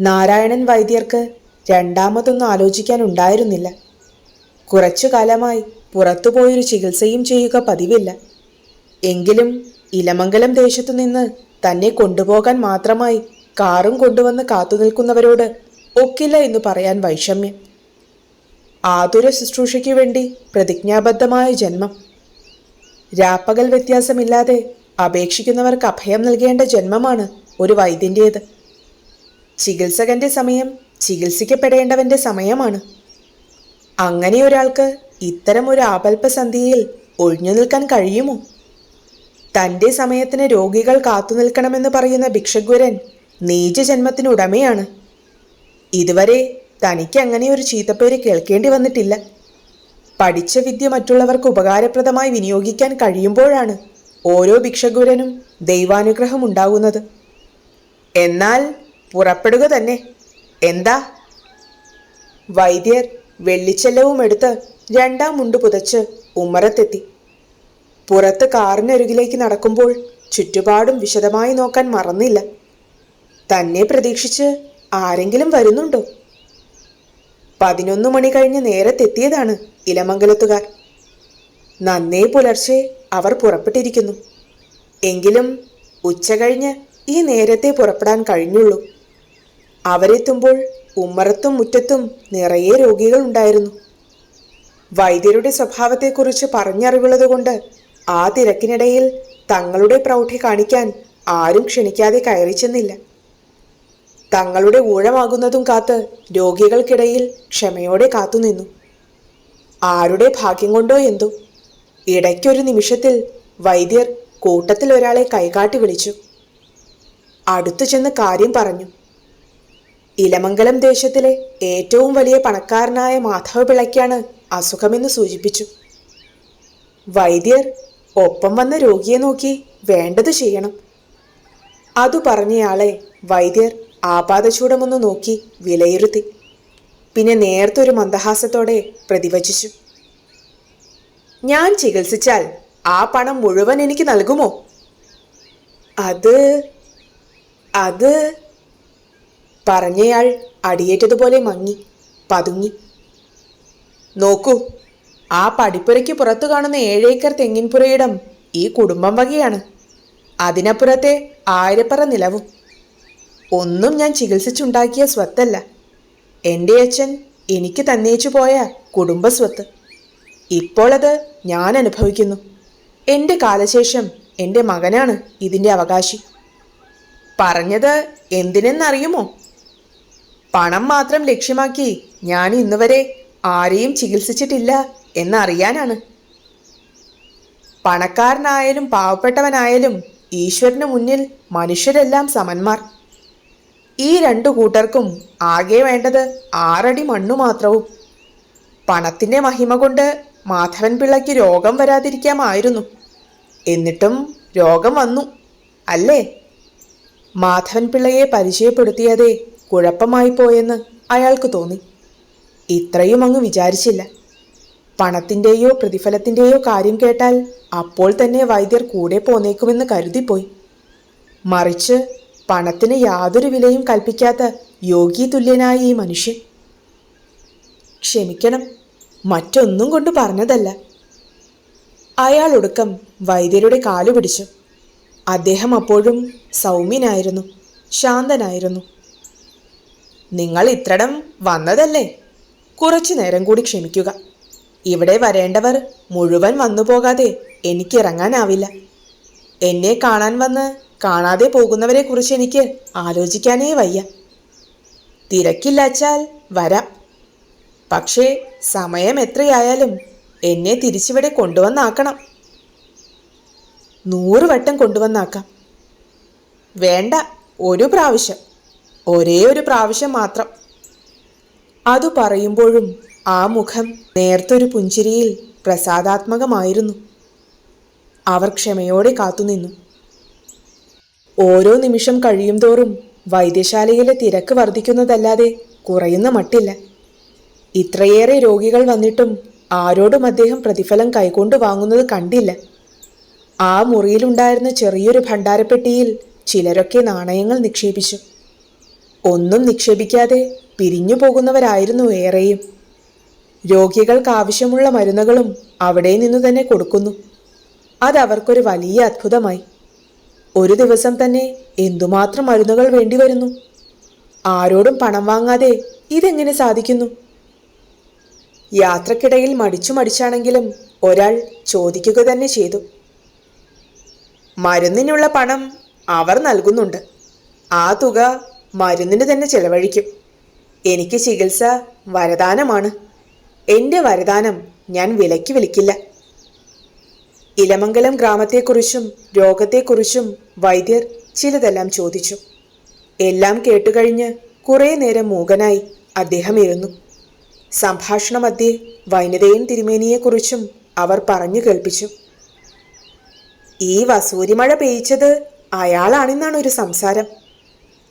നാരായണൻ വൈദ്യർക്ക് രണ്ടാമതൊന്നും ആലോചിക്കാനുണ്ടായിരുന്നില്ല കുറച്ചു കാലമായി പുറത്തുപോയൊരു ചികിത്സയും ചെയ്യുക പതിവില്ല. എങ്കിലും ഇലമംഗലം ദേശത്തു നിന്ന് തന്നെ കൊണ്ടുപോകാൻ മാത്രമായി കാറും കൊണ്ടുവന്ന് കാത്തുനിൽക്കുന്നവരോട് ഒക്കില്ല എന്ന് പറയാൻ വൈഷമ്യം. ആതുര ശുശ്രൂഷയ്ക്കു വേണ്ടി പ്രതിജ്ഞാബദ്ധമായ ജന്മം. രാപ്പകൽ വ്യത്യാസമില്ലാതെ അപേക്ഷിക്കുന്നവർക്ക് അഭയം നൽകേണ്ട ജന്മമാണ് ഒരു വൈദ്യന്റേത് ചികിത്സകന്റെ സമയം ചികിത്സിക്കപ്പെടേണ്ടവന്റെ സമയമാണ്. അങ്ങനെ ഒരാൾക്ക് ഇത്തരം ഒരു ആപൽപ്പസന്ധിയിൽ ഒഴിഞ്ഞു നിൽക്കാൻ കഴിയുമോ? തന്റെ സമയത്തിന് രോഗികൾ കാത്തു നിൽക്കണമെന്ന് പറയുന്ന ഭിക്ഷഗ്വരൻ നീചജന്മത്തിന് ഉടമയാണ് ഇതുവരെ തനിക്ക് അങ്ങനെ ഒരു ചീത്തപ്പേര് കേൾക്കേണ്ടി വന്നിട്ടില്ല. പഠിച്ച വിദ്യ മറ്റുള്ളവർക്ക് ഉപകാരപ്രദമായി വിനിയോഗിക്കാൻ കഴിയുമ്പോഴാണ് ഓരോ ഭിക്ഷഗുരനും ദൈവാനുഗ്രഹം ഉണ്ടാകുന്നത്. എന്നാൽ പുറപ്പെടുക തന്നെ. എന്താ? വൈദ്യർ വെള്ളിച്ചെല്ലവും എടുത്ത് രണ്ടാം മുണ്ട് പുതച്ച് ഉമ്മറത്തെത്തി. പുറത്ത് കാറിനരുകിലേക്ക് നടക്കുമ്പോൾ ചുറ്റുപാടും വിശദമായി നോക്കാൻ മറന്നില്ല. തന്നെ പ്രതീക്ഷിച്ച് ആരെങ്കിലും വരുന്നുണ്ടോ? പതിനൊന്ന് മണി കഴിഞ്ഞ് നേരത്തെത്തിയതാണ് ഇലമംഗലത്തുകാർ. നന്നേ പുലർച്ചെ അവർ പുറപ്പെട്ടിരിക്കുന്നു. എങ്കിലും ഉച്ച കഴിഞ്ഞ് ഈ നേരത്തെ പുറപ്പെടാൻ കഴിഞ്ഞുള്ളൂ. അവരെത്തുമ്പോൾ ഉമ്മറത്തും മുറ്റത്തും നിറയെ രോഗികൾ ഉണ്ടായിരുന്നു വൈദ്യരുടെ സ്വഭാവത്തെക്കുറിച്ച് പറഞ്ഞറിവുള്ളതുകൊണ്ട് ആ തിരക്കിനിടയിൽ തങ്ങളുടെ പ്രൗഢി കാണിക്കാൻ ആരും ക്ഷണിക്കാതെ കയറി ചെന്നില്ല. തങ്ങളുടെ ഊഴമാകുന്നതും കാത്ത് രോഗികൾക്കിടയിൽ ക്ഷമയോടെ കാത്തുനിന്നു. ആരുടെ ഭാഗ്യം കൊണ്ടോ എന്തോ. ഇടയ്ക്കൊരു നിമിഷത്തിൽ വൈദ്യർ കൂട്ടത്തിൽ ഒരാളെ കൈകാട്ടി വിളിച്ചു. അടുത്തു ചെന്ന് കാര്യം പറഞ്ഞു. ഇലമംഗലം ദേശത്തിലെ ഏറ്റവും വലിയ പണക്കാരനായ മാധവ പിള്ളയ്ക്കാണ് അസുഖമെന്ന് സൂചിപ്പിച്ചു. വൈദ്യർ ഒപ്പം വന്ന രോഗിയെ നോക്കി വേണ്ടത് ചെയ്യണം. അതു പറഞ്ഞയാളെ വൈദ്യർ ആപാദചൂടമൊന്ന് നോക്കി വിലയിരുത്തി. പിന്നെ നേർത്തൊരു മന്ദഹാസത്തോടെ പ്രതിവചിച്ചു. ഞാൻ ചികിത്സിച്ചാൽ ആ പണം മുഴുവൻ എനിക്ക് നൽകുമോ? അത് അത് പറഞ്ഞയാൾ അടിയേറ്റതുപോലെ മങ്ങി പതുങ്ങി. നോക്കൂ ആ പടിപ്പുരയ്ക്ക് പുറത്തു കാണുന്ന ഏഴേക്കർ തെങ്ങിൻപുരയിടം ഈ കുടുംബം വകയാണ്. അതിനപ്പുറത്തെ ആയിരപ്പറ നിലവും. ഒന്നും ഞാൻ ചികിത്സിച്ചുണ്ടാക്കിയ സ്വത്തല്ല. എന്റെ അച്ഛൻ എനിക്ക് തന്നേച്ചു പോയ കുടുംബസ്വത്ത്. ഇപ്പോളത് ഞാൻ അനുഭവിക്കുന്നു. എന്റെ കാലശേഷം എന്റെ മകനാണ് ഇതിന്റെ അവകാശി. പറഞ്ഞത് എന്തിനെന്നറിയുമോ? പണം മാത്രം ലക്ഷ്യമാക്കി ഞാൻ ഇന്നുവരെ ആരെയും ചികിത്സിച്ചിട്ടില്ല എന്നറിയാനാണ്. പണക്കാരനായാലും പാവപ്പെട്ടവനായാലും ഈശ്വരന് മുന്നിൽ മനുഷ്യരെല്ലാം സമന്മാർ. ഈ രണ്ടു കൂട്ടർക്കും ആകെ വേണ്ടത് ആറടി മണ്ണു മാത്രവും. പണത്തിന്റെ മഹിമ കൊണ്ട് മാധവൻ പിള്ളയ്ക്ക് രോഗം വരാതിരിക്കാമായിരുന്നു. എന്നിട്ടും രോഗം വന്നു അല്ലേ? മാധവൻ പിള്ളയെ പരിചയപ്പെടുത്തിയതേ കുഴപ്പമായി പോയെന്ന് അയാൾക്ക് തോന്നി. ഇത്രയും അങ്ങ് വിചാരിച്ചില്ല. പണത്തിന്റെയോ പ്രതിഫലത്തിന്റെയോ കാര്യം കേട്ടാൽ അപ്പോൾ തന്നെ വൈദ്യർ കൂടെ പോന്നേക്കുമെന്ന് കരുതിപ്പോയി. മറിച്ച് പണത്തിന് യാതൊരു വിലയും കൽപ്പിക്കാത്ത യോഗി തുല്യനായ ഈ മനുഷ്യൻ. ക്ഷമിക്കണം മറ്റൊന്നും കൊണ്ട് പറഞ്ഞതല്ല. അയാൾ ഒടുക്കം വൈദ്യരുടെ കാലു പിടിച്ചു. അദ്ദേഹം അപ്പോഴും സൗമ്യനായിരുന്നു ശാന്തനായിരുന്നു. നിങ്ങൾ ഇത്രടം വന്നതല്ലേ? കുറച്ചു നേരം കൂടി ക്ഷമിക്കുക. ഇവിടെ വരേണ്ടവർ മുഴുവൻ വന്നു പോകാതെ എനിക്ക് ഇറങ്ങാനാവില്ല. എന്നെ കാണാൻ വന്ന് കാണാതെ പോകുന്നവരെക്കുറിച്ച് എനിക്ക് ആലോചിക്കാനേ വയ്യ. തിരക്കില്ലാച്ചാൽ വരാം. പക്ഷേ സമയം എത്രയായാലും എന്നെ തിരിച്ചിവിടെ കൊണ്ടുവന്നാക്കണം. നൂറ് വട്ടം കൊണ്ടുവന്നാക്കാം. വേണ്ട ഒരു പ്രാവശ്യം. ഒരേ ഒരു പ്രാവശ്യം മാത്രം. അതു പറയുമ്പോഴും ആ മുഖം നേർത്തൊരു പുഞ്ചിരിയിൽ പ്രസാദാത്മകമായിരുന്നു. അവർ ക്ഷമയോടെ കാത്തുനിന്നു. ഓരോ നിമിഷം കഴിയും തോറും വൈദ്യശാലയിലെ തിരക്ക് വർദ്ധിക്കുന്നതല്ലാതെ കുറയുന്ന മട്ടില്ല. ഇത്രയേറെ രോഗികൾ വന്നിട്ടും ആരോടും അദ്ദേഹം പ്രതിഫലം കൈകൊണ്ട് വാങ്ങുന്നത് കണ്ടില്ല. ആ മുറിയിലുണ്ടായിരുന്ന ചെറിയൊരു ഭണ്ഡാരപ്പെട്ടിയിൽ ചിലരൊക്കെ നാണയങ്ങൾ നിക്ഷേപിച്ചു. ഒന്നും നിക്ഷേപിക്കാതെ പിരിഞ്ഞു പോകുന്നവരായിരുന്നു ഏറെയും. രോഗികൾക്ക് ആവശ്യമുള്ള മരുന്നുകളും അവിടെ നിന്നു തന്നെ കൊടുക്കുന്നു. അതവർക്കൊരു വലിയ അത്ഭുതമായി. ഒരു ദിവസം തന്നെ എന്തുമാത്രം മരുന്നുകൾ വേണ്ടിവരുന്നു ആരോടും പണം വാങ്ങാതെ ഇതെങ്ങനെ സാധിക്കുന്നു? യാത്രക്കിടയിൽ മടിച്ചു മടിച്ചാണെങ്കിലും ഒരാൾ ചോദിക്കുക തന്നെ ചെയ്തു. മരുന്നിനുള്ള പണം അവർ നൽകുന്നുണ്ട്. ആ തുക മരുന്നിന് തന്നെ ചെലവഴിക്കും. എനിക്ക് ചികിത്സ വരദാനമാണ്. എന്റെ വരദാനം ഞാൻ വിലയ്ക്ക് വിളിക്കില്ല. ഇലമംഗലം ഗ്രാമത്തെക്കുറിച്ചും രോഗത്തെക്കുറിച്ചും വൈദ്യർ ചിലതെല്ലാം ചോദിച്ചു. എല്ലാം കേട്ടുകഴിഞ്ഞ് കുറേ നേരം മൂകനായി അദ്ദേഹം ഇരുന്നു. സംഭാഷണമധ്യേ വൈനതയും തിരുമേനിയെക്കുറിച്ചും അവർ പറഞ്ഞു കേൾപ്പിച്ചു. ഈ വസൂരിമഴ പെയ്ച്ചത് അയാളാണെന്നാണ് ഒരു സംസാരം.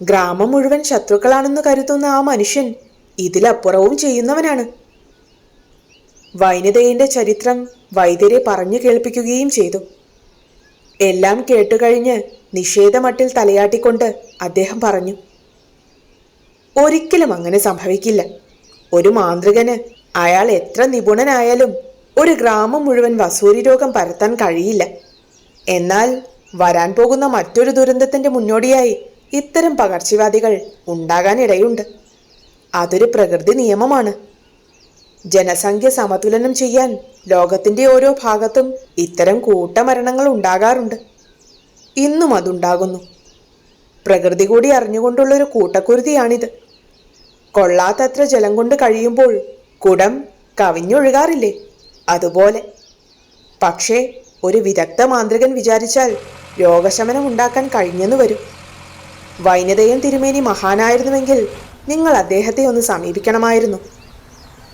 ഗ്രാമം മുഴുവൻ ശത്രുക്കളാണെന്ന് കരുതുന്ന ആ മനുഷ്യൻ ഇതിലപ്പുറവും ചെയ്യുന്നവനാണ്. വൈനതയുടെ ചരിത്രം വൈദ്യരെ പറഞ്ഞു കേൾപ്പിക്കുകയും ചെയ്തു. എല്ലാം കേട്ടുകഴിഞ്ഞ് നിഷേധമട്ടിൽ തലയാട്ടിക്കൊണ്ട് അദ്ദേഹം പറഞ്ഞു ഒരിക്കലും അങ്ങനെ സംഭവിക്കില്ല. ഒരു മാന്ത്രികന് അയാൾ എത്ര നിപുണനായാലും ഒരു ഗ്രാമം മുഴുവൻ വസൂരി രോഗം പരത്താൻ കഴിയില്ല. എന്നാൽ വരാൻ പോകുന്ന മറ്റൊരു ദുരന്തത്തിന്റെ മുന്നോടിയായി ഇത്തരം പകർച്ചവ്യാധികൾ ഉണ്ടാകാനിടയുണ്ട്. അതൊരു പ്രകൃതി നിയമമാണ്. ജനസംഖ്യ സമതുലനം ചെയ്യാൻ ലോകത്തിന്റെ ഓരോ ഭാഗത്തും ഇത്തരം കൂട്ടമരണങ്ങൾ ഉണ്ടാകാറുണ്ട്. ഇന്നും അതുണ്ടാകുന്നു. പ്രകൃതി കൂടി അറിഞ്ഞുകൊണ്ടുള്ളൊരു കൂട്ടക്കുരുതിയാണിത്. കൊള്ളാത്തത്ര ജലം കൊണ്ട് കഴിയുമ്പോൾ കുടം കവിഞ്ഞൊഴുകാറില്ലേ? അതുപോലെ. പക്ഷേ ഒരു വിദഗ്ധ മാന്ത്രികൻ വിചാരിച്ചാൽ രോഗശമനം ഉണ്ടാക്കാൻ കഴിഞ്ഞെന്ന് വരും. വൈനതയും തിരുമേനി മഹാനായിരുന്നുവെങ്കിൽ നിങ്ങൾ അദ്ദേഹത്തെ ഒന്ന് സമീപിക്കണമായിരുന്നു.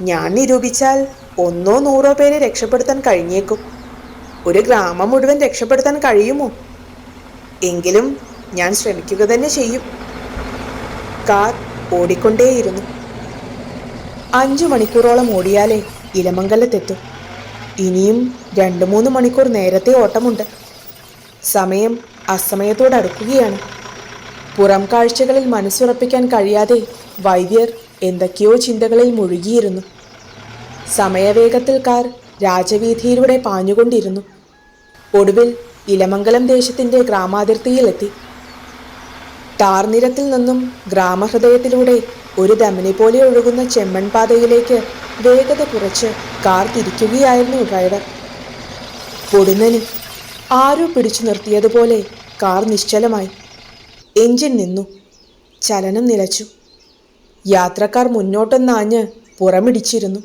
ഞാൻ നിരൂപിച്ചാൽ ഒന്നോ നൂറോ പേരെ രക്ഷപ്പെടുത്താൻ കഴിഞ്ഞേക്കും. ഒരു ഗ്രാമം മുഴുവൻ രക്ഷപ്പെടുത്താൻ കഴിയുമോ? എങ്കിലും ഞാൻ ശ്രമിക്കുക തന്നെ ചെയ്യും. കാർ ഓടിക്കൊണ്ടേയിരുന്നു. അഞ്ചു മണിക്കൂറോളം ഓടിയാലേ ഇലമംഗലത്തെത്തും. ഇനിയും രണ്ട് മൂന്ന് മണിക്കൂർ നേരത്തെ ഓട്ടമുണ്ട്. സമയം അസമയത്തോടടുക്കുകയാണ് പുറം കാഴ്ചകളിൽ മനസ്സുറപ്പിക്കാൻ കഴിയാതെ വൈദ്യർ എന്തൊക്കെയോ ചിന്തകളിൽ മുഴുകിയിരുന്നു. സമയവേഗത്തിൽ കാർ രാജവീഥിയിലൂടെ പാഞ്ഞുകൊണ്ടിരുന്നു. ഒടുവിൽ ഇലമംഗലം ദേശത്തിന്റെ ഗ്രാമാതിർത്തിയിലെത്തി. ടാർ നിരത്തിൽ നിന്നും ഗ്രാമഹൃദയത്തിലൂടെ ഒരു ധമനി പോലെ ഒഴുകുന്ന ചെമ്മൺപാതയിലേക്ക് വേഗത കുറച്ച് കാർ തിരിക്കുകയായിരുന്നു ഡ്രൈവർ. പൊടുന്നനും ആരോ പിടിച്ചു നിർത്തിയതുപോലെ കാർ നിശ്ചലമായി. എഞ്ചിൻ നിന്നു. ചലനം നിലച്ചു. യാത്രക്കാർ മുന്നോട്ടൊന്നാഞ്ഞ് പുറമിടിച്ചിരുന്നു.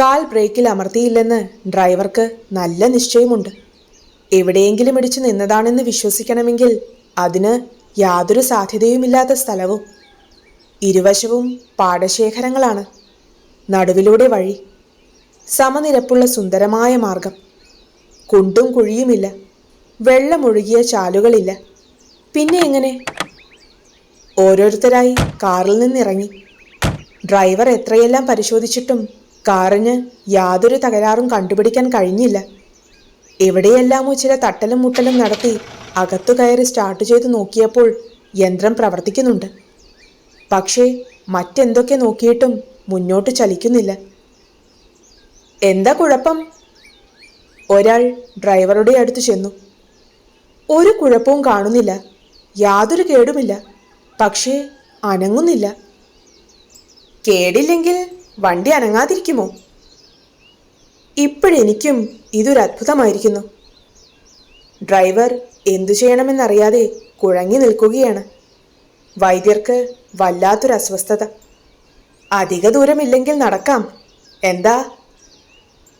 കാൽ ബ്രേക്കിൽ അമർത്തിയില്ലെന്ന് ഡ്രൈവർക്ക് നല്ല നിശ്ചയമുണ്ട്. എവിടെയെങ്കിലും ഇടിച്ചു നിന്നതാണെന്ന് വിശ്വസിക്കണമെങ്കിൽ അതിന് യാതൊരു സാധ്യതയുമില്ലാത്ത സ്ഥലവും ഇരുവശവും പാടശേഖരങ്ങളാണ്. നടുവിലൂടെ വഴി. സമനിരപ്പുള്ള സുന്ദരമായ മാർഗം. കുണ്ടും കുഴിയുമില്ല. വെള്ളമൊഴുകിയ ചാലുകളില്ല. പിന്നെ എങ്ങനെ? ഓരോരുത്തരായി കാറിൽ നിന്നിറങ്ങി. ഡ്രൈവർ എത്രയെല്ലാം പരിശോധിച്ചിട്ടും കാറിന് യാതൊരു തകരാറും കണ്ടുപിടിക്കാൻ കഴിഞ്ഞില്ല. എവിടെയെല്ലാമോ ചില തട്ടലും മുട്ടലും നടത്തി അകത്തു കയറി സ്റ്റാർട്ട് ചെയ്ത് നോക്കിയപ്പോൾ യന്ത്രം പ്രവർത്തിക്കുന്നുണ്ട്. പക്ഷേ മറ്റെന്തൊക്കെ നോക്കിയിട്ടും മുന്നോട്ട് ചലിക്കുന്നില്ല. എന്താ കുഴപ്പം? ഒരാൾ ഡ്രൈവറുടെ അടുത്ത് ചെന്നു. ഒരു കുഴപ്പവും കാണുന്നില്ല. യാതൊരു കേടുമില്ല. പക്ഷേ അനങ്ങുന്നില്ല. കേടില്ലെങ്കിൽ വണ്ടി അനങ്ങാതിരിക്കുമോ? ഇപ്പോഴെനിക്കും ഇതൊരു അത്ഭുതമായിരിക്കുന്നു. ഡ്രൈവർ എന്തു ചെയ്യണമെന്നറിയാതെ കുഴങ്ങി നിൽക്കുകയാണ്. വൈദ്യർക്ക് വല്ലാത്തൊരു അസ്വസ്ഥത. അധിക ദൂരമില്ലെങ്കിൽ നടക്കാം. എന്താ?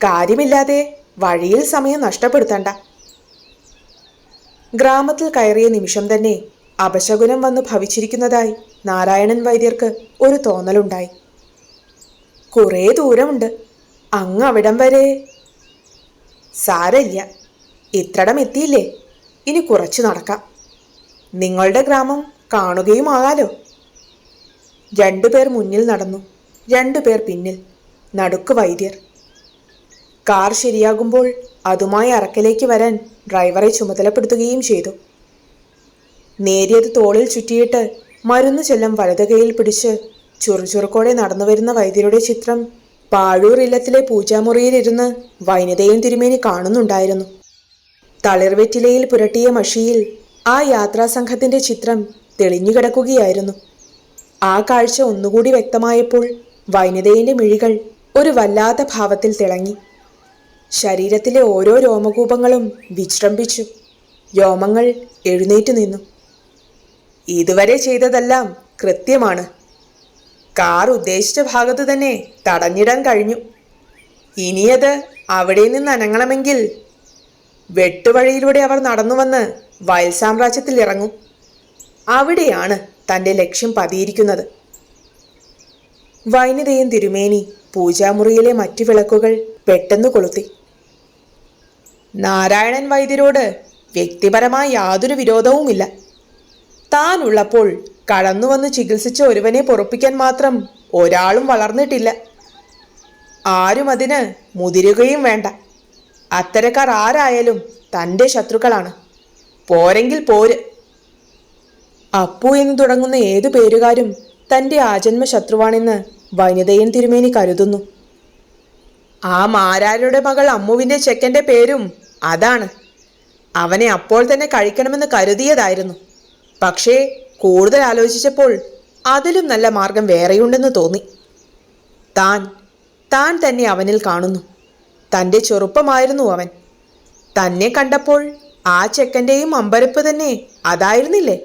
കാര്യമില്ലാതെ വഴിയിൽ സമയം നഷ്ടപ്പെടുത്തണ്ട. ഗ്രാമത്തിൽ കയറിയ നിമിഷം തന്നെ അപശകുനം വന്നു ഭവിച്ചിരിക്കുന്നതായി നാരായണൻ വൈദ്യർക്ക് ഒരു തോന്നലുണ്ടായി. കുറേ ദൂരമുണ്ട്. അങ്ങ് അവിടം വരെ. സാരല്ല ഇത്രടം എത്തിയില്ലേ? ഇനി കുറച്ച് നടക്കാം. നിങ്ങളുടെ ഗ്രാമം കാണുകയുമാകാലോ? രണ്ടുപേർ മുന്നിൽ നടന്നു. രണ്ടുപേർ പിന്നിൽ. നടുക്ക് വൈദ്യർ. കാർ ശരിയാകുമ്പോൾ അതുമായി അറക്കലേക്ക് വരാൻ ഡ്രൈവറെ ചുമതലപ്പെടുത്തുകയും ചെയ്തു. നേരിയത് തോളിൽ ചുറ്റിയിട്ട് മരുന്ന് ചെല്ലം വലതുകൈയിൽ പിടിച്ച് ചുറുചുറുക്കോടെ നടന്നു വരുന്ന വൈദ്യരുടെ ചിത്രം പാഴൂർ ഇല്ലത്തിലെ പൂജാമുറിയിലിരുന്ന് വൈനതയും തിരുമേനി കാണുന്നുണ്ടായിരുന്നു. തളിർവെറ്റിലയിൽ പുരട്ടിയ മഷിയിൽ ആ യാത്രാസംഘത്തിന്റെ ചിത്രം തെളിഞ്ഞുകിടക്കുകയായിരുന്നു. ആ കാഴ്ച ഒന്നുകൂടി വ്യക്തമായപ്പോൾ വൈനതയിന്റെ മിഴികൾ ഒരു വല്ലാത്ത ഭാവത്തിൽ തിളങ്ങി. ശരീരത്തിലെ ഓരോ രോമകൂപങ്ങളും വിശ്രമിച്ചു രോമങ്ങൾ എഴുന്നേറ്റു നിന്നു. ഇതുവരെ ചെയ്തതെല്ലാം കൃത്യമാണ്. കാർ ഉദ്ദേശിച്ച ഭാഗത്ത് തന്നെ തടഞ്ഞിടാൻ കഴിഞ്ഞു. ഇനിയത് അവിടെ നിന്ന് അനങ്ങണമെങ്കിൽ വെട്ടുവഴിയിലൂടെ അവർ നടന്നു വന്ന് വയൽ സാമ്രാജ്യത്തിൽ ഇറങ്ങും. അവിടെയാണ് തന്റെ ലക്ഷ്യം പതിയിരിക്കുന്നത്. വൈനിതയും തിരുമേനി പൂജാമുറിയിലെ മറ്റു വിളക്കുകൾ പെട്ടെന്ന് കൊളുത്തി. നാരായണൻ വൈദ്യരോട് വ്യക്തിപരമായ യാതൊരു വിരോധവുമില്ല. താനുള്ളപ്പോൾ കടന്നുവന്ന് ചികിത്സിച്ച ഒരുവനെ പൊറപ്പിക്കാൻ മാത്രം ഒരാളും വളർന്നിട്ടില്ല. ആരും അതിന് മുതിരുകയും വേണ്ട. അത്തരക്കാർ ആരായാലും തന്റെ ശത്രുക്കളാണ്. പോരെങ്കിൽ പോര്. അപ്പു എന്ന് തുടങ്ങുന്ന ഏതു പേരുകാരും തന്റെ ആജന്മ ശത്രുവാണെന്ന് വനിതയൻ തിരുമേനി കരുതുന്നു. ആ മാരാരുടെ മകൾ അമ്മുവിന്റെ ചെക്കന്റെ പേരും അതാണ്. അവനെ അപ്പോൾ തന്നെ കഴിക്കണമെന്ന് കരുതിയതായിരുന്നു. പക്ഷേ കൂടുതൽ ആലോചിച്ചപ്പോൾ അതിലും നല്ല മാർഗം വേറെയുണ്ടെന്ന് തോന്നി. താൻ താൻ തന്നെ അവനിൽ കാണുന്നു. തന്റെ ചെറുപ്പമായിരുന്നു അവൻ. തന്നെ കണ്ടപ്പോൾ ആ ചെക്കന്റെയും അമ്പരപ്പ് തന്നെ അതായിരുന്നില്ലേ?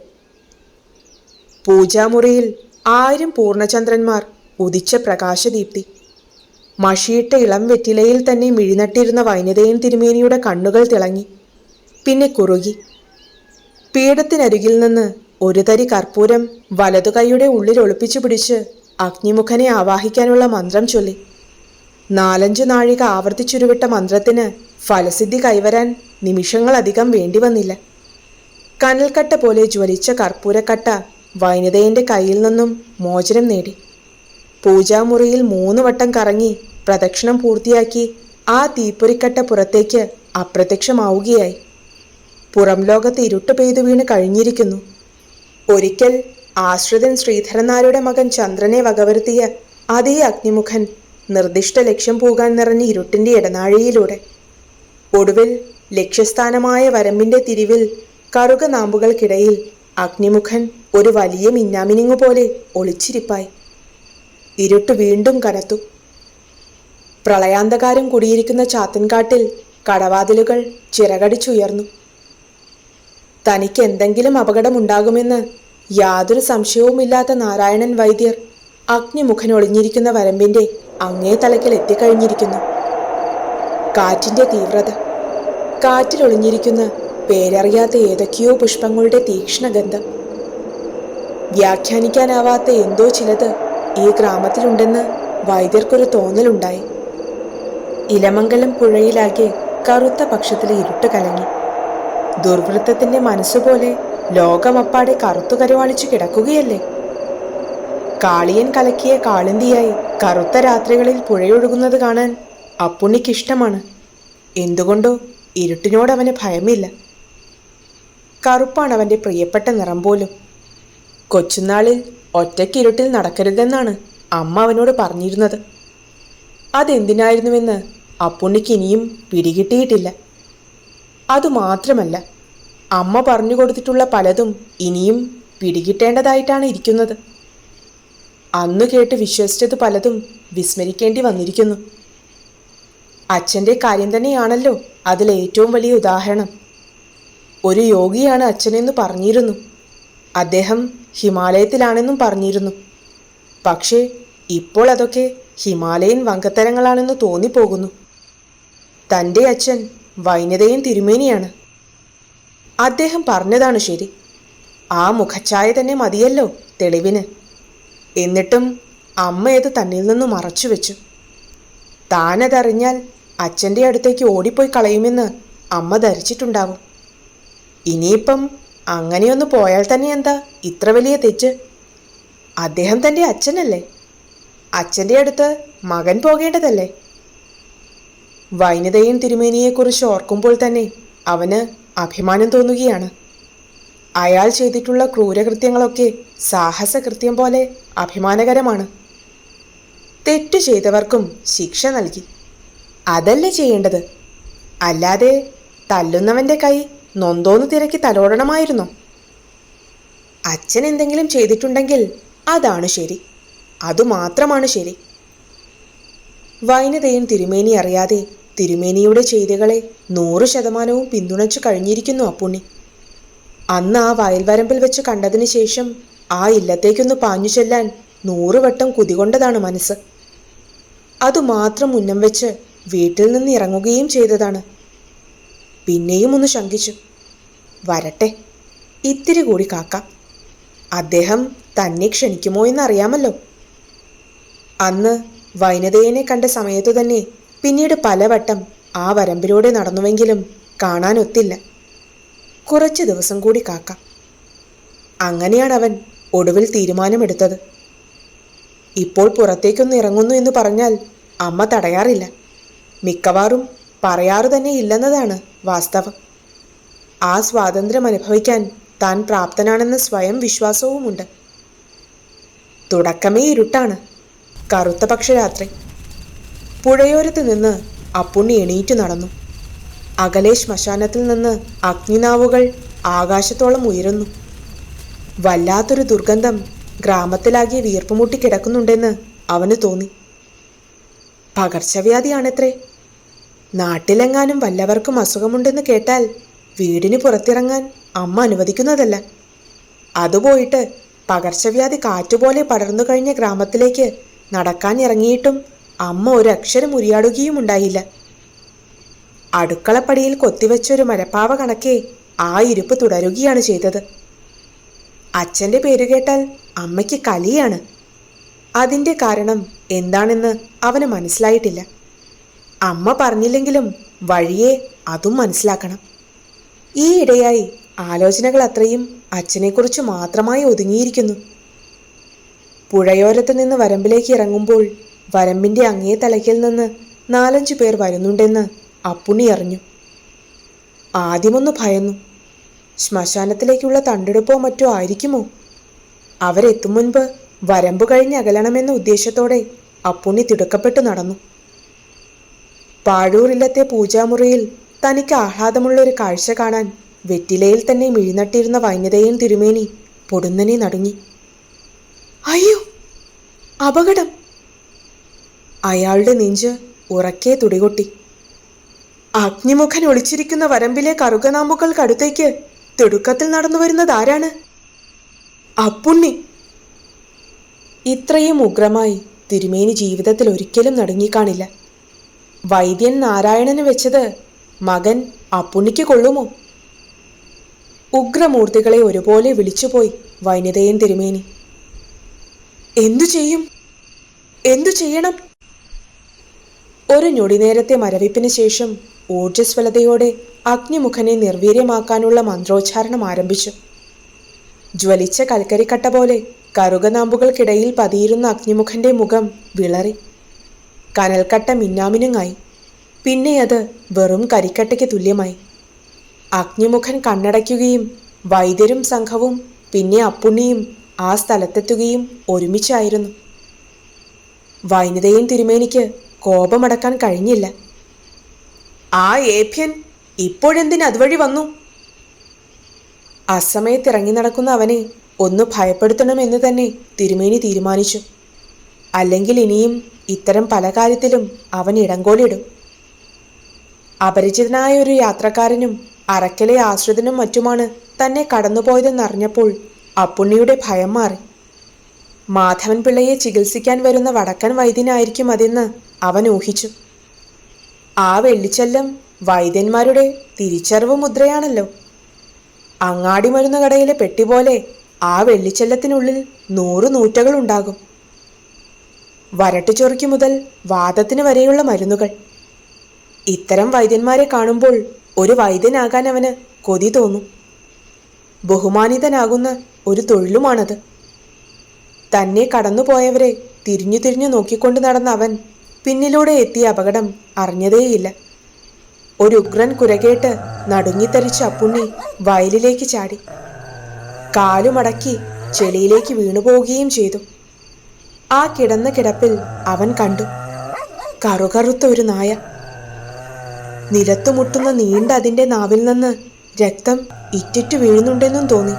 പൂജാമുറിയിൽ ആയിരം പൂർണചന്ദ്രന്മാർ ഉദിച്ച പ്രകാശദീപ്തി. മഷിയിട്ട ഇളം വെറ്റിലയിൽ തന്നെ മിഴിനട്ടിരുന്ന വൈനതയൻ തിരുമേനിയുടെ കണ്ണുകൾ തിളങ്ങി. പിന്നെ കുറുകി. പീഠത്തിനരികിൽ നിന്ന് ഒരു തരി കർപ്പൂരം വലതുകൈയുടെ ഉള്ളിൽ ഒളിപ്പിച്ചു പിടിച്ച് അഗ്നിമുഖനെ ആവാഹിക്കാനുള്ള മന്ത്രം ചൊല്ലി. നാലഞ്ചു നാഴിക ആവർത്തിച്ചുരുവിട്ട മന്ത്രത്തിന് ഫലസിദ്ധി കൈവരാൻ നിമിഷങ്ങളധികം വേണ്ടി വന്നില്ല കനൽക്കട്ട പോലെ ജ്വലിച്ച കർപ്പൂരക്കട്ട വൈനതയന്റെ കയ്യിൽ നിന്നും മോചനം നേടി. പൂജാമുറിയിൽ മൂന്ന് വട്ടം കറങ്ങി പ്രദക്ഷിണം പൂർത്തിയാക്കി ആ തീപ്പൊരിക്കട്ട പുറത്തേക്ക് അപ്രത്യക്ഷമാവുകയായി. പുറം ലോകത്ത് ഇരുട്ട് പെയ്തു വീണ് കഴിഞ്ഞിരിക്കുന്നു. ഒരിക്കൽ ആശ്രിതൻ ശ്രീധരനാരുടെ മകൻ ചന്ദ്രനെ വകവരുത്തിയ അതേ അഗ്നിമുഖൻ നിർദ്ദിഷ്ട ലക്ഷ്യം പോകാൻ നിറഞ്ഞ ഇരുട്ടിന്റെ ഇടനാഴിയിലൂടെ. ഒടുവിൽ ലക്ഷ്യസ്ഥാനമായ വരമ്പിന്റെ തിരിവിൽ കറുക നാമ്പുകൾക്കിടയിൽ അഗ്നിമുഖൻ ഒരു വലിയ മിന്നാമിനിങ്ങു പോലെ ഒളിച്ചിരിപ്പായി. ഇരുട്ട് വീണ്ടും കനത്തു. പ്രളയാന്തകാരം കുടിയിരിക്കുന്ന ചാത്തൻകാട്ടിൽ കടവാതിലുകൾ ചിറകടിച്ചുയർന്നു. തനിക്ക് എന്തെങ്കിലും അപകടമുണ്ടാകുമെന്ന് യാതൊരു സംശയവുമില്ലാത്ത നാരായണൻ വൈദ്യർ അഗ്നിമുഖൻ ഒളിഞ്ഞിരിക്കുന്ന വരമ്പിന്റെ അങ്ങേ തലക്കൽ എത്തിക്കഴിഞ്ഞിരിക്കുന്നു. കാറ്റിന്റെ തീവ്രത കാറ്റിലൊളിഞ്ഞിരിക്കുന്ന പേരറിയാത്ത ഏതൊക്കെയോ പുഷ്പങ്ങളുടെ തീക്ഷ്ണഗന്ധം. വ്യാഖ്യാനിക്കാനാവാത്ത എന്തോ ചിലത് ഈ ഗ്രാമത്തിലുണ്ടെന്ന് വൈദ്യർക്കൊരു തോന്നലുണ്ടായി. ഇലമംഗലം പുഴയിലാകെ കറുത്ത പക്ഷത്തിലെ ഇരുട്ട് കലങ്ങി. ദുർവൃത്തത്തിന്റെ മനസ്സുപോലെ ലോകമപ്പാടെ കറുത്തു കരവാളിച്ചു കിടക്കുകയല്ലേ? കാളിയൻ കലക്കിയ കാളിന്തിയായി കറുത്ത രാത്രികളിൽ പുഴയൊഴുകുന്നത് കാണാൻ അപ്പുണ്ണിക്കിഷ്ടമാണ്. എന്തുകൊണ്ടോ ഇരുട്ടിനോട് ഭയമില്ല. കറുപ്പാണ് അവന്റെ പ്രിയപ്പെട്ട നിറം പോലും. കൊച്ചുനാളിൽ ഒറ്റയ്ക്കിരുട്ടിൽ നടക്കരുതെന്നാണ് അമ്മ അവനോട് പറഞ്ഞിരുന്നത്. അതെന്തിനായിരുന്നുവെന്ന് അപ്പുണ്ണിക്ക് ഇനിയും പിടികിട്ടിയിട്ടില്ല. അതുമാത്രമല്ല അമ്മ പറഞ്ഞു കൊടുത്തിട്ടുള്ള പലതും ഇനിയും പിടികിട്ടേണ്ടതായിട്ടാണ് ഇരിക്കുന്നത്. അന്ന് കേട്ട് വിശ്വസിച്ചത് പലതും വിസ്മരിക്കേണ്ടി വന്നിരിക്കുന്നു. അച്ഛന്റെ കാര്യം തന്നെയാണല്ലോ അതിലേറ്റവും വലിയ ഉദാഹരണം. ഒരു യോഗിയാണ് അച്ഛനെന്ന് പറഞ്ഞിരുന്നു. അദ്ദേഹം ഹിമാലയത്തിലാണെന്നും പറഞ്ഞിരുന്നു. പക്ഷേ ഇപ്പോൾ അതൊക്കെ ഹിമാലയൻ വങ്കത്തരങ്ങളാണെന്ന് തോന്നിപ്പോകുന്നു. തന്റെ അച്ഛൻ വൈനതയും തിരുമേനിയാണ്. അദ്ദേഹം പറഞ്ഞതാണ് ശരി. ആ മുഖച്ഛായ തന്നെ മതിയല്ലോ തെളിവിന്. എന്നിട്ടും അമ്മയത് തന്നിൽ നിന്ന് മറച്ചു വെച്ചു. താനതറിഞ്ഞാൽ അച്ഛന്റെ അടുത്തേക്ക് ഓടിപ്പോയി കളയുമെന്ന് അമ്മ ധരിച്ചിട്ടുണ്ടാവും. ഇനിയിപ്പം അങ്ങനെയൊന്ന് പോയാൽ തന്നെ എന്താ ഇത്ര വലിയ തെറ്റ്? അദ്ദേഹം തന്റെ അച്ഛനല്ലേ? അച്ഛന്റെ അടുത്ത് മകൻ പോകേണ്ടതല്ലേ? വൈനതയും തിരുമേനിയെക്കുറിച്ച് ഓർക്കുമ്പോൾ തന്നെ അവന് അഭിമാനം തോന്നുകയാണ്. അയാൾ ചെയ്തിട്ടുള്ള ക്രൂരകൃത്യങ്ങളൊക്കെ സാഹസകൃത്യം പോലെ അഭിമാനകരമാണ്. തെറ്റു ചെയ്തവർക്കും ശിക്ഷ നൽകി. അതല്ലേ ചെയ്യേണ്ടത്? അല്ലാതെ തല്ലുന്നവന്റെ കൈ നൊന്തോന്ന് തിരക്കി തലോടണമായിരുന്നോ? അച്ഛൻ എന്തെങ്കിലും ചെയ്തിട്ടുണ്ടെങ്കിൽ അതാണ് ശരി. അതുമാത്രമാണ് ശരി. വൈനതയും തിരുമേനി അറിയാതെ തിരുമേനിയുടെ ചെയ്തികളെ നൂറ് ശതമാനവും പിന്തുണച്ചു കഴിഞ്ഞിരിക്കുന്നു അപ്പുണ്ണി. അന്ന് ആ വയൽവരമ്പിൽ വെച്ച് കണ്ടതിന് ശേഷം ആ ഇല്ലത്തേക്കൊന്ന് പാഞ്ഞു ചെല്ലാൻ നൂറുവട്ടം കുതികൊണ്ടതാണ് മനസ്സ്. അതുമാത്രം മുന്നം വെച്ച് വീട്ടിൽ നിന്ന് ഇറങ്ങുകയും ചെയ്തതാണ്. പിന്നെയും ഒന്ന് ശങ്കിച്ചു. വരട്ടെ ഇത്തിരി കൂടി കാക്ക. അദ്ദേഹം തന്നെ ക്ഷണിക്കുമോ എന്നറിയാമല്ലോ. അന്ന് വൈനതയനെ കണ്ട സമയത്തു തന്നെ പിന്നീട് പലവട്ടം ആ വരമ്പിലൂടെ നടന്നുവെങ്കിലും കാണാനൊത്തില്ല. കുറച്ച് ദിവസം കൂടി കാക്ക. അങ്ങനെയാണ് അവൻ ഒടുവിൽ തീരുമാനമെടുത്തത്. ഇപ്പോൾ പുറത്തേക്കൊന്ന് ഇറങ്ങുന്നു എന്ന് പറഞ്ഞാൽ അമ്മ തടയാറില്ല. മിക്കവാറും പറയാറ് തന്നെ ഇല്ലെന്നതാണ് വാസ്തവം. ആ സ്വാതന്ത്ര്യം അനുഭവിക്കാൻ താൻ പ്രാപ്തനാണെന്ന സ്വയം വിശ്വാസവുമുണ്ട്. തുടക്കമേ ഇരുട്ടാണ്. കറുത്ത പക്ഷരാത്രി. പുഴയോരത്ത് നിന്ന് അപ്പുണ്ണി എണീറ്റു നടന്നു. അകലെ ശ്മശാനത്തിൽ നിന്ന് അഗ്നിനാവുകൾ ആകാശത്തോളം ഉയരുന്നു. വല്ലാത്തൊരു ദുർഗന്ധം ഗ്രാമത്തിലാകെ വീർപ്പുമുട്ടി കിടക്കുന്നുണ്ടെന്ന് അവന് തോന്നി. പകർച്ചവ്യാധിയാണത്രേ. നാട്ടിലെങ്ങാനും വല്ലവർക്കും അസുഖമുണ്ടെന്ന് കേട്ടാൽ വീടിന് പുറത്തിറങ്ങാൻ അമ്മ അനുവദിക്കുന്നതല്ല. അതുപോയിട്ട് പകർച്ചവ്യാധി കാറ്റുപോലെ പടർന്നു കഴിഞ്ഞ ഗ്രാമത്തിലേക്ക് നടക്കാൻ ഇറങ്ങിയിട്ടും അമ്മ ഒരക്ഷരം ഉരിയാടുകയും ഉണ്ടായില്ല. അടുക്കളപ്പടിയിൽ കൊത്തിവെച്ചൊരു മരപ്പാവ കണക്കെ ആ ഇരിപ്പ് തുടരുകയാണ് ചെയ്തത്. അച്ഛന്റെ പേര് കേട്ടാൽ അമ്മയ്ക്ക് കലിയാണ്. അതിന്റെ കാരണം എന്താണെന്ന് അവന് മനസ്സിലായിട്ടില്ല. അമ്മ പറഞ്ഞില്ലെങ്കിലും വഴിയെ അതും മനസ്സിലാക്കണം. ഈ ഇടയായി ആലോചനകൾ അത്രയും അച്ഛനെക്കുറിച്ച് മാത്രമായി ഒതുങ്ങിയിരിക്കുന്നു. പുഴയോരത്ത് നിന്ന് വരമ്പിലേക്ക് ഇറങ്ങുമ്പോൾ വരമ്പിന്റെ അങ്ങേ തലയ്ക്കിൽ നിന്ന് നാലഞ്ചു പേർ വരുന്നുണ്ടെന്ന് അപ്പുണി അറിഞ്ഞു. ആദ്യമൊന്ന് ഭയന്നു. ശ്മശാനത്തിലേക്കുള്ള തണ്ടെടുപ്പോ മറ്റോ ആയിരിക്കുമോ? അവരെത്തും മുൻപ് വരമ്പ് കഴിഞ്ഞ് അകലണമെന്ന ഉദ്ദേശത്തോടെ അപ്പുണ്ണി തിടുക്കപ്പെട്ടു നടന്നു. പാഴൂരില്ലത്തെ പൂജാമുറിയിൽ തനിക്ക് ആഹ്ലാദമുള്ള ഒരു കാഴ്ച കാണാൻ വെറ്റിലയിൽ തന്നെ മിഴിനട്ടിരുന്ന വൈനതയും തിരുമേനി പൊടുന്നനെ നടുങ്ങി. അയ്യോ! അപകടം! അയാളുടെ നെഞ്ച് ഉറക്കെ തുടികൊട്ടി. അഗ്നിമുഖൻ ഒളിച്ചിരിക്കുന്ന വരമ്പിലെ കറുകനാമ്പുകൾക്കടുത്തേക്ക് തിടുക്കത്തിൽ നടന്നു വരുന്നത് ആരാണ്? അപ്പുണ്ണി. ഇത്രയും ഉഗ്രമായി തിരുമേനി ജീവിതത്തിൽ ഒരിക്കലും നടുങ്ങിക്കാണില്ല. വൈദ്യൻ നാരായണന് വെച്ചത് മകൻ അപ്പുണ്ണിക്ക് കൊള്ളുമോ? ഉഗ്രമൂർത്തികളെ ഒരുപോലെ വിളിച്ചുപോയി വൈനിതയൻ തിരുമേനി. എന്തു ചെയ്യും? എന്തു ചെയ്യണം? ഒരു ഞൊടിനേരത്തെ മരവിപ്പിന് ശേഷം ഊർജസ്വലതയോടെ അഗ്നിമുഖനെ നിർവീര്യമാക്കാനുള്ള മന്ത്രോച്ചാരണം ആരംഭിച്ചു. ജ്വലിച്ച കൽക്കരിക്കട്ട പോലെ കറുകനാമ്പുകൾക്കിടയിൽ പതിയിരുന്ന അഗ്നിമുഖന്റെ മുഖം വിളറി. കനൽക്കട്ട മിന്നാമിനുങ്ങായി. പിന്നെ അത് വെറും കരിക്കട്ടയ്ക്ക് തുല്യമായി. അഗ്നിമുഖൻ കണ്ണടയ്ക്കുകയും വൈദ്യരും സംഘവും പിന്നെ അപ്പുണ്ണിയും ആ സ്ഥലത്തെത്തുകയും ഒരുമിച്ചായിരുന്നു. വൈനിതയും തിരുമേനിക്ക് കോപമടക്കാൻ കഴിഞ്ഞില്ല. ആ ഏഭ്യൻ ഇപ്പോഴെന്തിന് അതുവഴി വന്നു? അസമയത്തിറങ്ങി നടക്കുന്ന അവനെ ഒന്ന് ഭയപ്പെടുത്തണമെന്ന് തന്നെ തിരുമേനി തീരുമാനിച്ചു. അല്ലെങ്കിൽ ഇനിയും ഇത്തരം പല കാര്യത്തിലും അവൻ ഇടങ്കോലിടും അപരിചിതനായ ഒരു യാത്രക്കാരനും അറക്കലെ ആശ്രിതനും മറ്റുമാണ് തന്നെ കടന്നുപോയതെന്നറിഞ്ഞപ്പോൾ അപ്പുണ്ണിയുടെ ഭയം മാറി. മാധവൻ പിള്ളയെ ചികിത്സിക്കാൻ വരുന്ന വടക്കൻ വൈദ്യനായിരിക്കും അതെന്ന് അവൻ ഊഹിച്ചു. ആ വെള്ളിച്ചെല്ലം വൈദ്യന്മാരുടെ തിരിച്ചറിവ് മുദ്രയാണല്ലോ. അങ്ങാടി മരുന്ന് കടയിലെ പെട്ടി പോലെ ആ വെള്ളിച്ചെല്ലത്തിനുള്ളിൽ നൂറ് നൂറ്റകൾ ഉണ്ടാകും. മുതൽ വാദത്തിന് വരെയുള്ള മരുന്നുകൾ. ഇത്തരം വൈദ്യന്മാരെ കാണുമ്പോൾ ഒരു വൈദ്യനാകാൻ അവന് കൊതി തോന്നും. ബഹുമാനിതനാകുന്ന ഒരു തൊഴിലുമാണത്. തന്നെ കടന്നുപോയവരെ തിരിഞ്ഞു തിരിഞ്ഞു നോക്കിക്കൊണ്ട് നടന്ന അവൻ പിന്നിലൂടെ എത്തിയ അപകടം അറിഞ്ഞതേയില്ല. ഒരു ഉഗ്രൻ കുരകേട്ട് നടുങ്ങിത്തരിച്ച അപ്പുണ്ണി വയലിലേക്ക് ചാടി. കാലുമടക്കി ചെളിയിലേക്ക് വീണുപോവുകയും ചെയ്തു. ആ കിടന്ന കിടപ്പിൽ അവൻ കണ്ടു. കറുകറുത്ത ഒരു നായ. നിലത്തുമുട്ടുന്ന നീണ്ട അതിന്റെ നാവിൽ നിന്ന് രക്തം ഇറ്റിറ്റു വീഴുന്നുണ്ടെന്നും തോന്നി.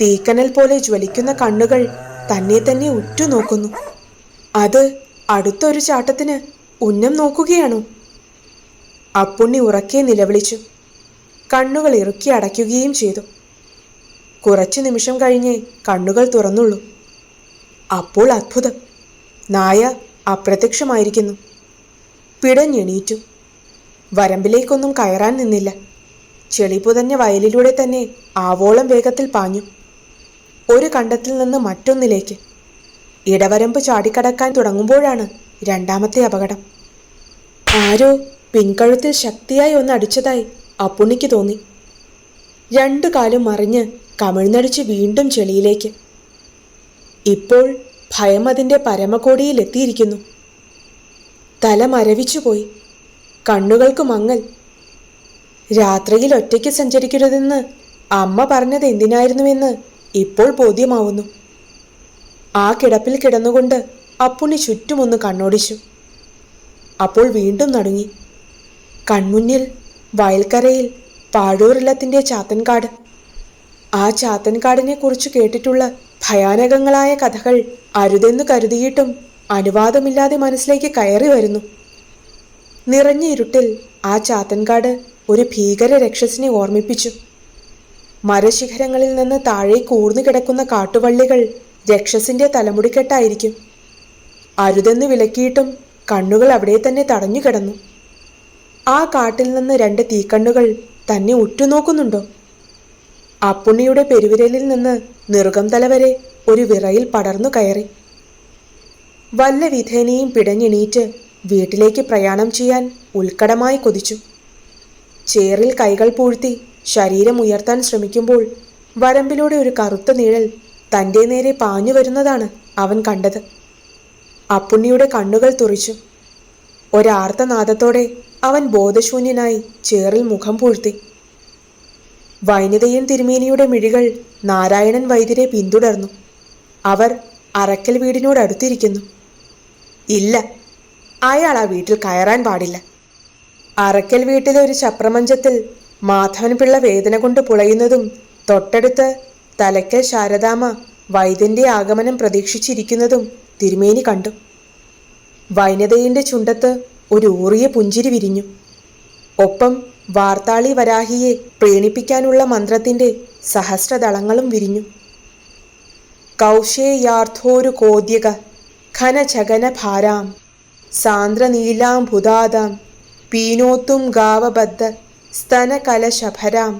തീക്കനൽ പോലെ ജ്വലിക്കുന്ന കണ്ണുകൾ തന്നെ തന്നെ ഉറ്റുനോക്കുന്നു. അത് അടുത്തൊരു ചാട്ടത്തിന് ഉന്നം നോക്കുകയാണോ. അപ്പുണ്ണി ഉറക്കെ നിലവിളിച്ചു. കണ്ണുകൾ ഇറുക്കി അടയ്ക്കുകയും ചെയ്തു. കുറച്ചു നിമിഷം കഴിഞ്ഞേ കണ്ണുകൾ തുറന്നുള്ളൂ. അപ്പോൾ അത്ഭുതം. നായ അപ്രത്യക്ഷമായിരിക്കുന്നു. പിടഞ്ഞെണീറ്റു. വരമ്പിലേക്കൊന്നും കയറാൻ നിന്നില്ല. ചെളി പുതഞ്ഞ വയലിലൂടെ തന്നെ ആവോളം വേഗത്തിൽ പാഞ്ഞു. ഒരു കണ്ടത്തിൽ നിന്ന് മറ്റൊന്നിലേക്ക്. ഇടവരമ്പ് ചാടിക്കടക്കാൻ തുടങ്ങുമ്പോഴാണ് രണ്ടാമത്തെ അപകടം. ആരോ പിൻകഴുത്തിൽ ശക്തിയായി ഒന്ന് അടിച്ചതായി അപ്പുണ്ണിക്ക് തോന്നി. രണ്ടു കാലും മറിഞ്ഞ് കമിഴ്ന്നടിച്ച് വീണ്ടും ചെളിയിലേക്ക്. ഇപ്പോൾ ഭയം അതിന്റെ പരമകോടിയിലെത്തിയിരിക്കുന്നു തല മരവിച്ചുപോയി കണ്ണുകൾക്ക് മങ്ങൽ. രാത്രിയിൽ ഒറ്റയ്ക്ക് സഞ്ചരിക്കരുതെന്ന് അമ്മ പറഞ്ഞത് എന്തിനായിരുന്നുവെന്ന് ഇപ്പോൾ ബോധ്യമാവുന്നു. ആ കിടപ്പിൽ കിടന്നുകൊണ്ട് അപ്പുണ്ണി ചുറ്റുമൊന്ന് കണ്ണോടിച്ചു. അപ്പോൾ വീണ്ടും നടുങ്ങി. കൺമുന്നിൽ വയൽക്കരയിൽ പാഴൂരില്ലത്തിന്റെ ചാത്തൻകാട്. ആ ചാത്തൻകാടിനെ കുറിച്ച് കേട്ടിട്ടുള്ള ഭയാനകങ്ങളായ കഥകൾ അരുതെന്ന് കരുതിയിട്ടും അനുവാദമില്ലാതെ മനസ്സിലേക്ക് കയറി വരുന്നു. നിറഞ്ഞ ഇരുട്ടിൽ ആ ചാത്തൻകാട് ഒരു ഭീകര രക്ഷസിനെ ഓർമ്മിപ്പിച്ചു. മരശിഖരങ്ങളിൽ നിന്ന് താഴെ കൂർന്നു കിടക്കുന്ന കാട്ടുവള്ളികൾ രക്ഷസിന്റെ തലമുടിക്കെട്ടായിരിക്കും. അരുതെന്ന് വിലക്കിയിട്ടും കണ്ണുകൾ അവിടെ തന്നെ തടഞ്ഞു കിടന്നു. ആ കാട്ടിൽ നിന്ന് രണ്ട് തീക്കണ്ണുകൾ തന്നെ ഉറ്റുനോക്കുന്നുണ്ടോ? അപ്പുണ്ണിയുടെ പെരുവിരലിൽ നിന്ന് നിറുകം തല വരെ ഒരു വിറയിൽ പടർന്നു കയറി. വല്ല വിധേനയും പിടഞ്ഞെണീറ്റ് വീട്ടിലേക്ക് പ്രയാണം ചെയ്യാൻ ഉത്കടമായി കൊതിച്ചു. ചേറിൽ കൈകൾ പൂഴ്ത്തി ശരീരം ഉയർത്താൻ ശ്രമിക്കുമ്പോൾ വരമ്പിലൂടെ ഒരു കറുത്ത നിഴൽ തന്റെ നേരെ പാഞ്ഞു വരുന്നതാണ് അവൻ കണ്ടത്. അപ്പുണ്ണിയുടെ കണ്ണുകൾ തുറിച്ചു. ഒരാർത്തനാദത്തോടെ അവൻ ബോധശൂന്യനായി ചേറിൽ മുഖം പൂഴ്ത്തി. വൈനിതയൻ തിരുമേനിയുടെ മിഴികൾ നാരായണൻ വൈദ്യരെ പിന്തുടർന്നു. അവർ അറക്കൽ വീടിനോടടുത്തിരിക്കുന്നു ഇല്ല അയാൾ ആ വീട്ടിൽ കയറാൻ പാടില്ല. അറക്കൽ വീട്ടിലെ ഒരു ചപ്രമഞ്ചത്തിൽ മാധവൻ പിള്ള വേദന കൊണ്ട് പുളയുന്നതും തൊട്ടടുത്ത് തലയ്ക്കൽ ശാരദാമ വൈദ്യന്റെ ആഗമനം പ്രതീക്ഷിച്ചിരിക്കുന്നതും തിരുമേനി കണ്ടു. വൈനതയുടെ ചുണ്ടത്ത് ഒരു ഊറിയ പുഞ്ചിരി വിരിഞ്ഞു. ഒപ്പം വാർത്താളി വരാഹിയെ പ്രീണിപ്പിക്കാനുള്ള മന്ത്രത്തിന്റെ സഹസ്രദളങ്ങളും വിരിഞ്ഞു. കൗശേയാർത്ഥോരു കോദ്യക ഖനചകന ഭാരാം സാന്ദ്രനീലാംബുദാദാം പീനോത്തും ഗാവബദ്ധ സ്തനകലശഭരാം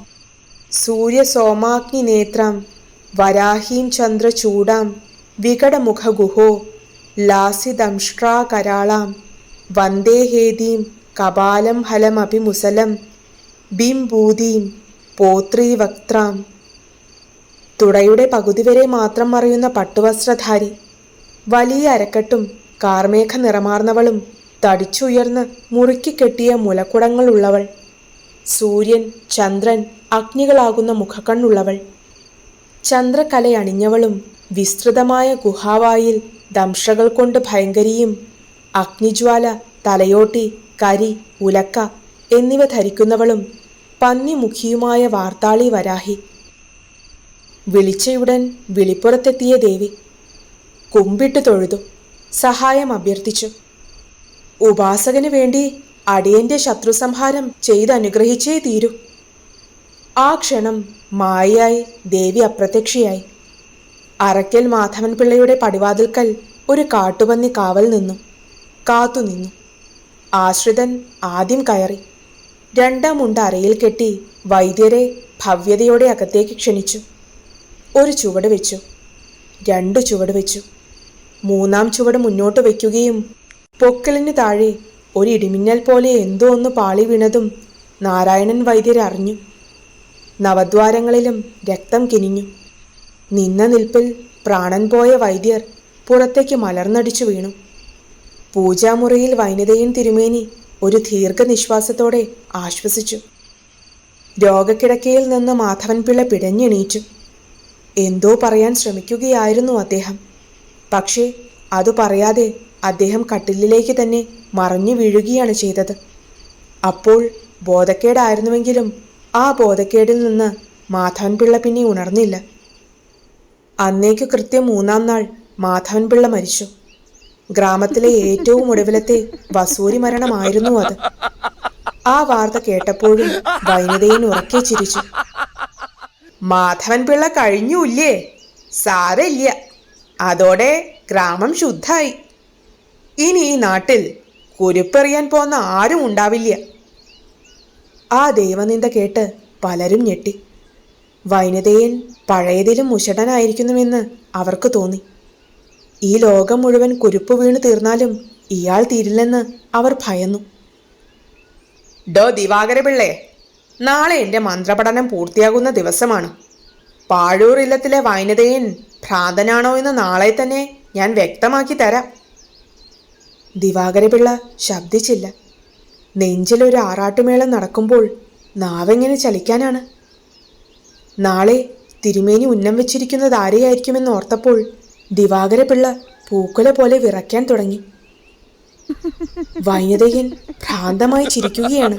സൂര്യസോമാഗ്നിനേത്രാം വരാഹീം ചന്ദ്രചൂടാം വികടമുഖഗുഹോ ലാസിദംഷ്ട്രാകരാളാം വന്ദേഹേദീം കപാലം ഹലമഭിമുസലം ബിംഭൂതീം പോത്രീവക്ത്രാം. തുടയുടെ പകുതി വരെ മാത്രം മറിയുന്ന പട്ടുവസ്ത്രധാരി വലിയ അരക്കെട്ടും കാർമേഘ നിറമാർന്നവളും തടിച്ചുയർന്ന് മുറുക്കി കെട്ടിയ മുലക്കുടങ്ങളുള്ളവൾ സൂര്യൻ ചന്ദ്രൻ അഗ്നികളാകുന്ന മുഖക്കണ്ണുള്ളവൾ. ചന്ദ്രകലയണിഞ്ഞവളും വിസ്തൃതമായ ഗുഹാവായിൽ ദംഷകൾ കൊണ്ട് ഭയങ്കരിയും അഗ്നിജ്വാല തലയോട്ടി കരി ഉലക്ക എന്നിവ ധരിക്കുന്നവളും പന്നിമുഖിയുമായ വാർത്താളി വരാഹി. വിളിച്ചയുടൻ വിളിപ്പുറത്തെത്തിയ ദേവി കുമ്പിട്ട് തൊഴുതു. സഹായം അഭ്യർത്ഥിച്ചു. ഉപാസകന് വേണ്ടി അടിയന്റെ ശത്രുസംഹാരം ചെയ്തനുഗ്രഹിച്ചേ തീരൂ. ആ ക്ഷണം മായയായി ദേവി അപ്രത്യക്ഷയായി. അറയ്ക്കൽ മാധവൻ പിള്ളയുടെ പടിവാതിൽക്കൽ ഒരു കാട്ടുപന്നി കാവൽ നിന്നു. കാത്തുനിന്നു ആശ്രിതൻ ആദ്യം കയറി. രണ്ടാം മുണ്ട് അരയിൽ കെട്ടി വൈദ്യരെ ഭവ്യതയോടെ അകത്തേക്ക് ക്ഷണിച്ചു. ഒരു ചുവട് വെച്ചു. രണ്ടു ചുവട് വെച്ചു. മൂന്നാം ചുവട് മുന്നോട്ട് വയ്ക്കുകയും പൊക്കലിന് താഴെ ഒരു ഇടിമിന്നൽ പോലെ എന്തോ ഒന്ന് പാളി വീണതും നാരായണൻ വൈദ്യർ അറിഞ്ഞു. നവദ്വാരങ്ങളിലും രക്തം കിനിഞ്ഞു. നിന്ന നിൽപ്പിൽ പ്രാണൻ പോയ വൈദ്യർ പുറത്തേക്ക് മലർന്നടിച്ചു വീണു. പൂജാമുറിയിൽ വൈനതയും തിരുമേനി ഒരു ദീർഘനിശ്വാസത്തോടെ ആശ്വസിച്ചു. രോഗക്കിടക്കയിൽ നിന്ന് മാധവൻപിള്ള പിടഞ്ഞെണീച്ചു. എന്തോ പറയാൻ ശ്രമിക്കുകയായിരുന്നു അദ്ദേഹം. പക്ഷേ അത് പറയാതെ അദ്ദേഹം കട്ടിലിലേക്ക് തന്നെ മറഞ്ഞു വീഴുകയാണ് ചെയ്തത്. അപ്പോൾ ബോധക്കേടായിരുന്നുവെങ്കിലും ആ ബോധക്കേടിൽ നിന്ന് മാധവൻപിള്ള പിന്നെ ഉണർന്നില്ല. അന്നേക്ക് കൃത്യം മൂന്നാം നാൾ മാധവൻപിള്ള മരിച്ചു. ഗ്രാമത്തിലെ ഏറ്റവും ഒടുവിലത്തെ വസൂരി മരണമായിരുന്നു അത്. ആ വാർത്ത കേട്ടപ്പോഴും വൈനതയിൽ ഉറക്കെ ചിരിച്ചു. മാധവൻപിള്ള കഴിഞ്ഞൂല്ലേ സാരമില്ല. അതോടെ ഗ്രാമം ശുദ്ധായി. ഇനി ഈ നാട്ടിൽ കുരുപ്പെറിയാൻ പോന്ന ആരും ഉണ്ടാവില്ല. ആ ദൈവനിന്ദ കേട്ട് പലരും ഞെട്ടി. വൈനതയൻ പഴയതിലും മുഷടനായിരിക്കുന്നുവെന്ന് അവർക്ക് തോന്നി. ഈ ലോകം മുഴുവൻ കുരുപ്പ് വീണു തീർന്നാലും ഇയാൾ തീരില്ലെന്ന് അവർ ഭയന്നു. ഡോ ദിവാകര പിള്ളേ നാളെ എന്റെ മന്ത്രപഠനം പൂർത്തിയാകുന്ന ദിവസമാണ്. പാഴൂർ ഇല്ലത്തിലെ വൈനതയൻ ഭ്രാന്തനാണോ എന്ന് നാളെ തന്നെ ഞാൻ വ്യക്തമാക്കി തരാം. ദിവാകരപിള്ള ശബ്ദിച്ചില്ല. നെഞ്ചിലൊരു ആറാട്ടുമേളം നടക്കുമ്പോൾ നാവെങ്ങനെ ചലിക്കാനാണ്? നാളെ തിരുമേനി ഉന്നം വെച്ചിരിക്കുന്നത് ആരെയായിരിക്കുമെന്ന് ഓർത്തപ്പോൾ ദിവാകരപിള്ള പൂക്കുല പോലെ വിറയ്ക്കാൻ തുടങ്ങി. വൈനതയൻ ഭ്രാന്തമായി ചിരിക്കുകയാണ്.